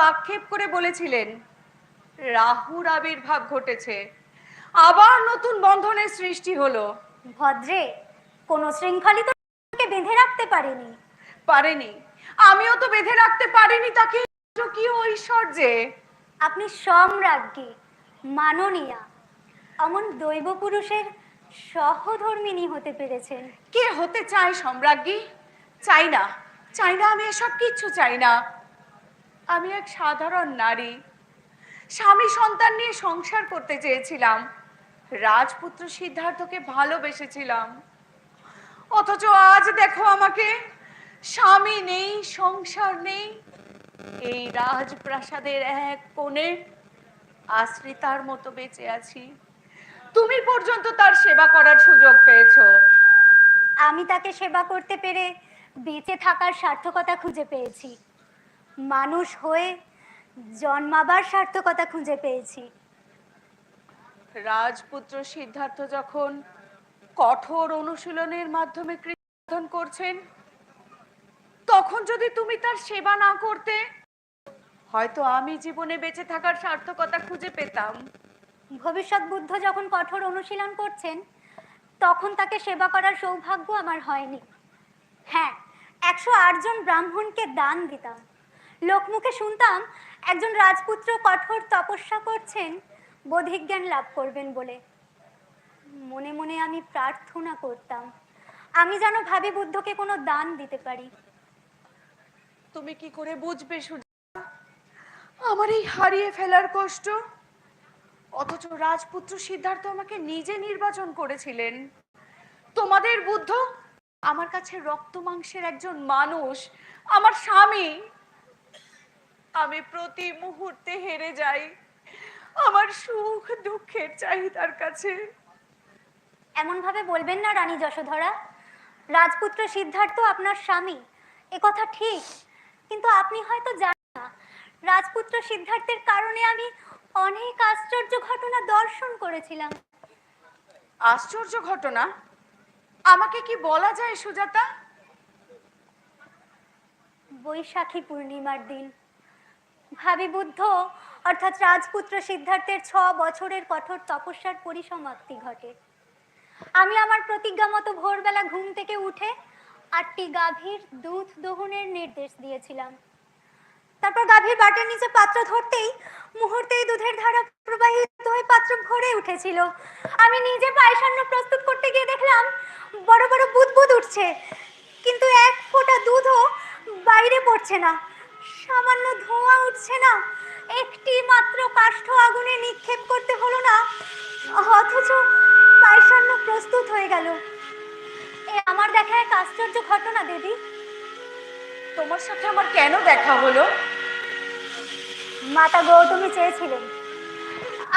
আক্ষেপ করে বলেছিলেন রাহুর আবির্ভাব ঘটেছে। আবার নতুন বন্ধনের সৃষ্টি হলো। ভদ্রে কোনো শৃঙ্খলিত বেঁধে রাখতে পারেনি। পারেনি। আমিও তো বেঁধে রাখতে পারিনি তাকে। কি ঐশ্বর্যে। আপনি সম্রাজ্ঞী মাননীয়া। অমন দৈব পুরুষের সহধর্মিনী হতে পেরেছেন। কে হতে চায় সম্রাজ্ঞী? চাই না। চাই না আমি এসব কিচ্ছু চাই না। আমি এক সাধারণ নারী। স্বামী সন্তান নিয়ে সংসার করতে চেয়েছিলাম। রাজপুত্র সিদ্ধার্থকে ভালোবেসেছিলাম। অথচ আজ দেখো আমাকে, স্বামী নেই, সংসার নেই। এই রাজপ্রাসাদের এক কোণে আশ্রিতার মতো বেঁচে আছি। তুমি পর্যন্ত তার সেবা করার সুযোগ পেয়েছ। আমি তাকে সেবা করতে পেরে বেঁচে থাকার সার্থকতা খুঁজে পেয়েছি। মানুষ হয়ে জন্মাবার সার্থকতা খুঁজে পেয়েছি। রাজপুত্র সিদ্ধার্থ যখন কঠোর অনুশীলনের মাধ্যমে কৃতন করছেন তখন যদি তুমি তার সেবা না করতে হয়তো আমি জীবনে বেঁচে থাকার সার্থকতা খুঁজে পেতাম। ভবিষ্যৎ বুদ্ধ যখন কঠোর অনুশীলন করছেন তখন তাকে সেবা করার সৌভাগ্য আমার হয়নি। হ্যাঁ একশো জন ব্রাহ্মণকে দান দিতাম। লোকমুখে শুনতাম একজন রাজপুত্র কঠোর তপস্যা করছেন, বোধিজ্ঞান লাভ করবেন বলে। মনে মনে আমি প্রার্থনা করতাম, আমি যেন ভাবি বুদ্ধকে কোনো দান দিতে পারি। তুমি কি করে বুঝবে আমার এই হারিয়ে ফেলার কষ্ট? অথচ রাজপুত্র সিদ্ধার্থ আমাকে নিজে নির্বাচন করেছিলেন। তোমাদের বুদ্ধ আমার কাছে রক্ত মাংসের একজন মানুষ, আমার স্বামী। আমি প্রতি মুহূর্তে হেরে যাই। আমার সুখ দুঃখের চাহিদার কাছে। এমন ভাবে বলবেন না রানী যশোধরা। রাজপুত্র সিদ্ধার্থ আপনার স্বামী। এ কথা ঠিক কিন্তু আপনি হয়তো জানেন না রাজপুত্র সিদ্ধার্থের কারণে আমি অনেক আশ্চর্য ঘটনা দর্শন করেছিলাম। আশ্চর্য ঘটনা? আমাকে কি বলা যায় সুজাতা? বৈশাখী পূর্ণিমার দিন ভাবি বুদ্ধ অর্থাৎ রাজপুত্র সিদ্ধার্থের ছ বছরের কঠোর তপস্যার পরিসমাপ্তি ঘটে। আমি আমার প্রতিজ্ঞা মতো ভোরবেলা ঘুম থেকে উঠে আটটি গাভীর দুধ দহনের নির্দেশ দিয়েছিলাম। তারপর গাভীর বাটের নিচে পাত্র ধরতেই মুহূর্তেই দুধের ধারা প্রবাহিত হয়ে পাত্র ভরে উঠেছিল। আমি নিজে পায়সান্ন প্রস্তুত করতে গিয়ে দেখলাম, বড় বড় বুদবুদ উঠছে, কিন্তু এক ফোঁটা দুধও বাইরে পড়ছে না। সামান্য ধোঁয়া উঠছে না। একটি মাত্র কাষ্ঠ আগুনে নিক্ষেপ করতে হলো না অথচ পায়সান্ন প্রস্তুত হয়ে গেল। এ আমার দেখা এক আশ্চর্য ঘটনা দেবী। তোমার সাথে আমার কেন দেখা হলো? মাতা গৌতমী চেয়েছিলেন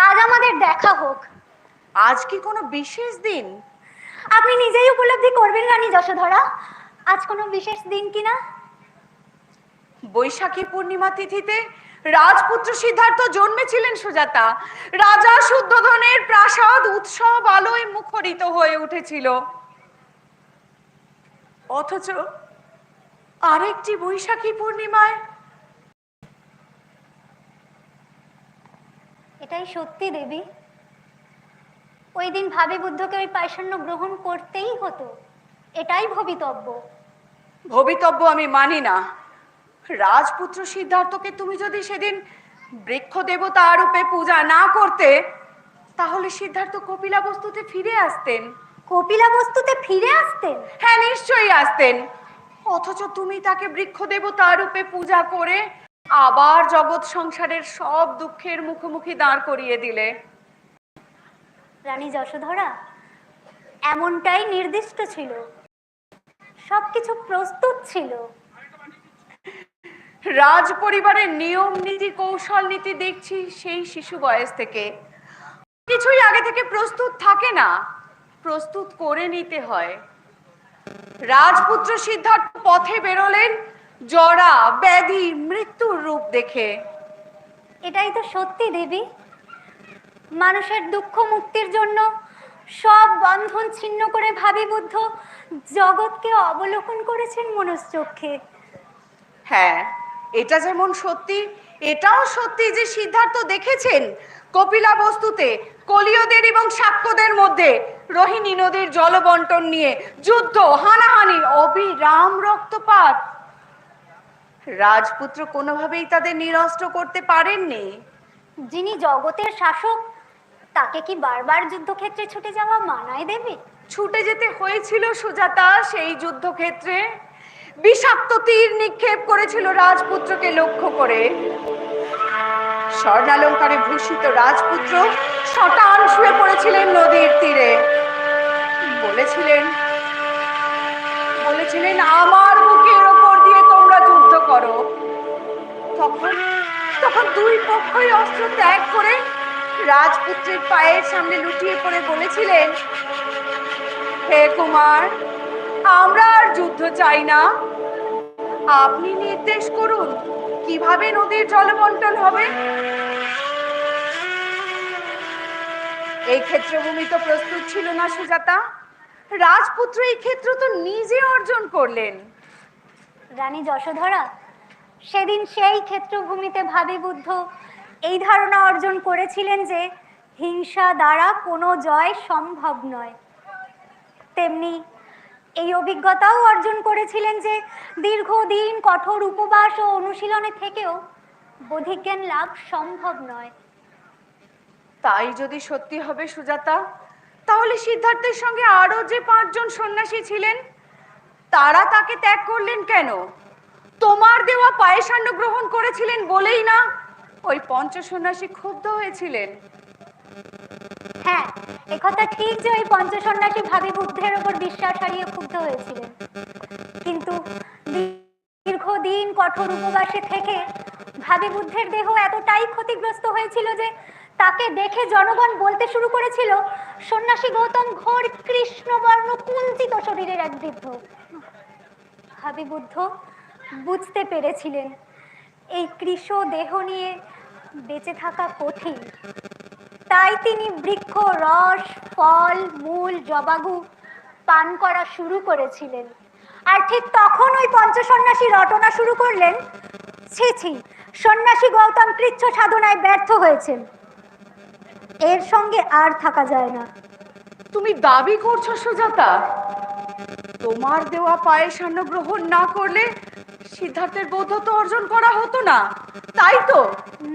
আজ আমাদের দেখা হোক। আজ কি কোনো বিশেষ দিন? আপনি নিজেই উপলব্ধি করবেন রানী যশোধরা আজ কোনো বিশেষ দিন কিনা? বৈশাখী পূর্ণিমা তিথিতে রাজপুত্র সিদ্ধার্থ জন্মেছিলেন সুজাতা। রাজা শুদ্ধোধনের প্রাসাদ উৎসব আলোয় মুখরিত হয়ে উঠেছিল। অথচ আরেকটি বৈশাখী পূর্ণিমায় এটাই সত্যি দেবী। ওই দিন ভাবি বুদ্ধকে ওই পায়সান্ন গ্রহণ করতেই হতো। এটাই ভবিতব্য। ভবিতব্য আমি মানি না। রাজপুত্র সিদ্ধার্থকে তুমি যদি সেদিন বৃক্ষ দেবতা রূপে পূজা না করতে তাহলে সিদ্ধার্থ কপিলা বস্তুতে ফিরে আসতেন। কপিলা বস্তুতে ফিরে আসতেন? হ্যাঁ নিশ্চয়ই আসতেন। অথচ তুমি তাকে বৃক্ষ দেবতা রূপে পূজা করে আবার জগৎ সংসারের সব দুঃখের মুখোমুখি দাঁড় করিয়ে দিলে। রানী যশোধরা এমনটাই নির্দিষ্ট ছিল। সবকিছু প্রস্তুত ছিল। রাজ পরিবারের নিয়ম নীতি কৌশল নীতি দেখছি সেই শিশু বয়স থেকে। কিছুই আগে থেকে প্রস্তুত থাকে না। প্রস্তুত করে নিতে হয়। রাজপুত্র সিদ্ধার্থ পথে বেরোলেন জরা ব্যাধি মৃত্যুর রূপ দেখে। এটাই তো সত্যি দেবী। মানুষের দুঃখ মুক্তির জন্য সব বন্ধন ছিন্ন করে ভাবি বুদ্ধ জগৎকে অবলোকন করেছেন মনশ্চক্ষে হ্যাঁ এটা যেমন সত্যি এটাও সত্যি যে সিদ্ধার্থ দেখেছেন কপিলা বস্তুতে কলিয়দের এবং শাক্যদের মধ্যে রোহিণী নদীর জলবন্টন নিয়ে যুদ্ধ হানাহানি অবিরাম রক্তপাত। রাজপুত্র কোনোভাবেই তাদের নিরস্ত্র করতে পারেননি। যিনি জগতের শাসক তাকে কি বারবার যুদ্ধক্ষেত্রে ছুটে যাওয়া মানায় দেবে? ছুটে যেতে হয়েছিল সুজাতা সেই যুদ্ধক্ষেত্রে। বিষাক্ত তীর নিক্ষেপ করেছিল রাজপুত্রকে লক্ষ্য করে। স্বর্ণালঙ্কারে ভূষিত রাজপুত্র শটান শুয়ে পড়েছিলেন নদীর তীরে। বলেছিলেন বলেছিলেন, আমার বুকের ওপর দিয়ে তোমরা যুদ্ধ করো। তখন তখন দুই পক্ষই অস্ত্র ত্যাগ করে রাজপুত্রের পায়ের সামনে লুটিয়ে পড়ে বলেছিলেন, হে কুমার, আমরা যুদ্ধ চাই না। আপনি নির্দেশ করুন, কীভাবে নদীর জলবন্টন হবে? এই ক্ষেত্রভূমি তো প্রস্তুত ছিল না, সুজাতা। রাজপুত্র এই ক্ষেত্র তো নিজে অর্জন করলেন। রানী যশোধরা, সেদিন সেই ক্ষেত্রভূমিতে ভাবি বুদ্ধ এই ধারণা অর্জন করেছিলেন যে হিংসা দ্বারা কোনো জয় সম্ভব নয়। তেমনি এই অভিজ্ঞতাও অর্জন করেছিলেন যে দীর্ঘদিন কঠোর উপবাস ও অনুশীলনে থেকেও বোধিজ্ঞান লাভ সম্ভব নয়। তাই যদি সত্যি হবে সুজাতা, তাহলে সিদ্ধার্থের সঙ্গে আরও যে পাঁচজন সন্ন্যাসী ছিলেন, তারা তাকে ত্যাগ করলেন কেন? তোমার দেওয়া পায়েসান্ন গ্রহণ করেছিলেন বলেই না ওই পঞ্চ সন্ন্যাসী ক্ষুব্ধ হয়েছিলেন। হ্যাঁ একথা ঠিক যে ওই পঞ্চসন্ন্যাসী ভাবি বুদ্ধের ওপর বিশ্বাস হারিয়ে ক্ষুব্ধ হয়েছিলেন। কিন্তু দীর্ঘদিন কঠোর উপবাসে থেকে ভাবি বুদ্ধের দেহ এতটাই ক্ষতিগ্রস্ত হয়েছিল যে তাকে দেখে জনগণ বলতে শুরু করেছিল, সন্ন্যাসী গৌতম ঘোর কৃষ্ণবর্ণ কুঞ্চিত শরীরের এক বৃদ্ধ। ভাবি বুদ্ধ বুঝতে পেরেছিলেন, এই কৃষ দেহ নিয়ে বেঁচে থাকা কঠিন। তাই তিনি বৃক্ষ রস ফল মূল জবাগু পান করা শুরু করেছিলেন। আর ঠিক তখন ওই পঞ্চসন্ন্যাসী রটনা শুরু করলেন। ছি ছি সন্ন্যাসী গৌতম কৃচ্ছ সাধনায় ব্যর্থ হয়েছেন। এর সঙ্গে আর থাকা যায় না। তুমি দাবি করছ সুজাতা তোমার দেওয়া পায়েসান্ন গ্রহণ না করলে সিদ্ধার্থের বৌদ্ধত্ব অর্জন করা হতো না তাই তো?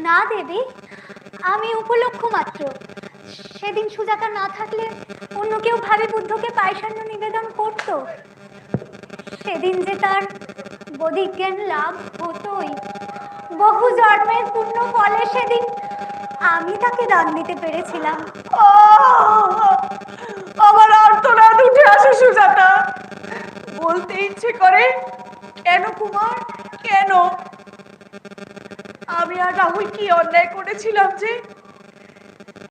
না দেবী আমি উপলক্ষ মাত্র। সেদিন সুজাতা না থাকলে অন্য কেউ ভাবে বুদ্ধকে পায়সান্য নিবেদন করত। সেদিন যে তার বোধিজ্ঞান লাভ হতোই। বহু জন্মের পূর্ণ ফলে সেদিন আমি তাকে দান দিতে পেরেছিলাম! আমার আর্তনাদ উঠে আসে সুজাতা। বলতে ইচ্ছে করে, কেন কুমার? কেন? আমি আর রাহুল কি অন্যায় করেছিলাম যে